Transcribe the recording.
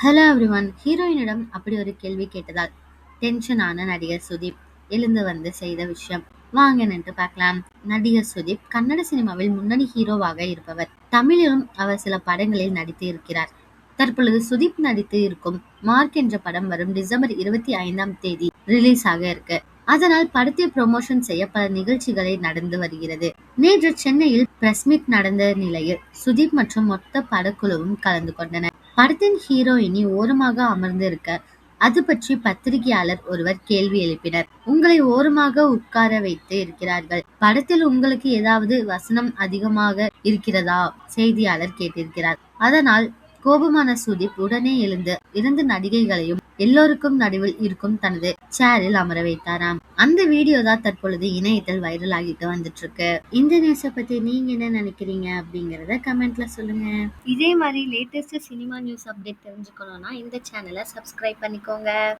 Hello everyone ஹீரோயினிடம் அப்படி ஒரு கேள்வி கேட்டதால் டென்ஷனான நடிகர் சுதீப் எழுந்து வந்து செய்த விஷயம். வாங்க நின்று பார்க்கலாம். நடிகர் சுதீப் கன்னட சினிமாவில் முன்னணி ஹீரோவாக இருப்பவர். தமிழிலும் அவர் சில படங்களில் நடித்து இருக்கிறார். தற்பொழுது சுதீப் நடித்து இருக்கும் மார்க் என்ற படம் வரும் டிசம்பர் இருபத்தி ஐந்தாம் தேதி ரிலீஸ் ஆக இருக்கு. அதனால் படத்தை ப்ரொமோஷன் செய்ய பல நிகழ்ச்சிகளை நடந்து வருகிறது. நேற்று சென்னையில் பிரஸ் மீட் நடந்த நிலையில் சுதீப் மற்றும் மொத்த படக்குழுவும் கலந்து கொண்டனர். படத்தின் ஹீரோயினி ஓரமாக அமர்ந்திருக்க அது பற்றி பத்திரிகையாளர் ஒருவர் கேள்வி எழுப்பினர். உங்களை ஓரமாக உட்கார வைத்து இருக்கிறார்கள். படத்தில் உங்களுக்கு ஏதாவது வசனம் அதிகமாக இருக்கிறதா? செய்தியாளர் கேட்டிருக்கிறார். அதனால் கோபமான சுதீப் உடனே எழுந்து இரண்டு நடிகைகளையும் எல்லோருக்கும் நடுவில் இருக்கும் தனது சேரில் அமர வைத்தாராம். அந்த வீடியோ தான் தற்பொழுது இணையத்தில் வைரல் ஆகிட்டு வந்துட்டு இருக்கு இந்த நியூஸை பத்தி நீங்க என்ன நினைக்கிறீங்க அப்படிங்கறத கமெண்ட்ல சொல்லுங்க. இதே மாதிரி லேட்டஸ்ட் சினிமா நியூஸ் அப்டேட் தெரிஞ்சுக்கணும்னா இந்த சேனலை சப்ஸ்கிரைப் பண்ணிக்கோங்க.